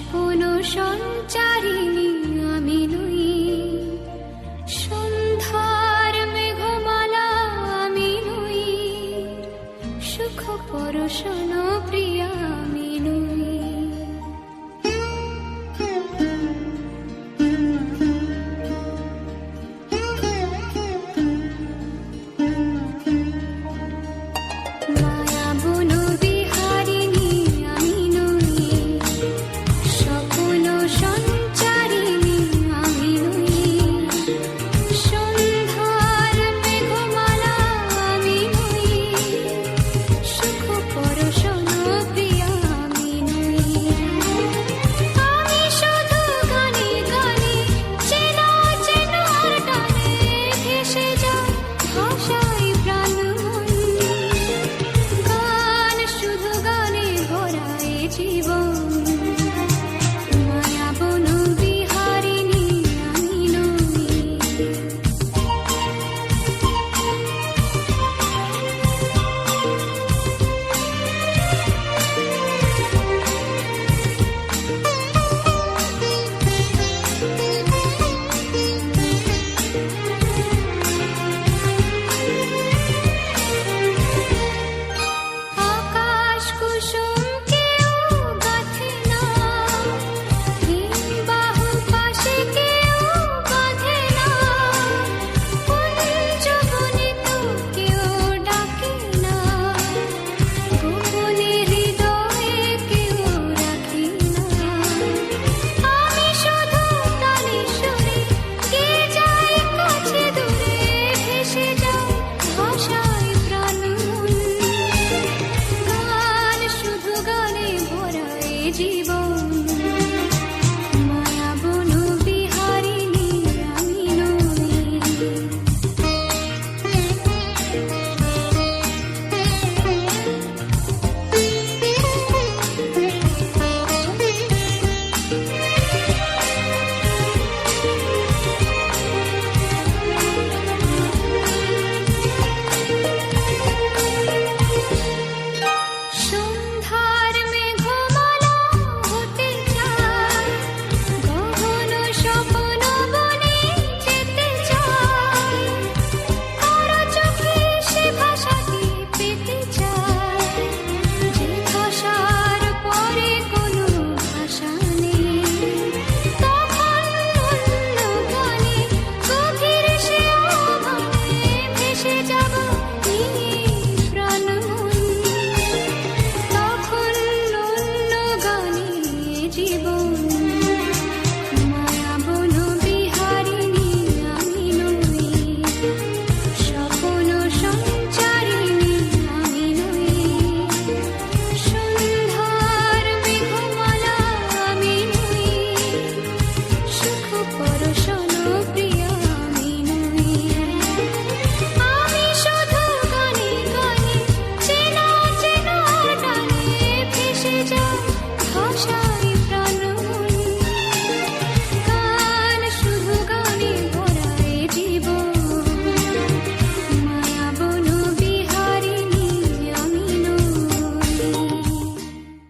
স্বপ্ন সঞ্চারিণী আমি নই। সন্ধ্যার মেঘমালা আমি নই। সুখ পরশ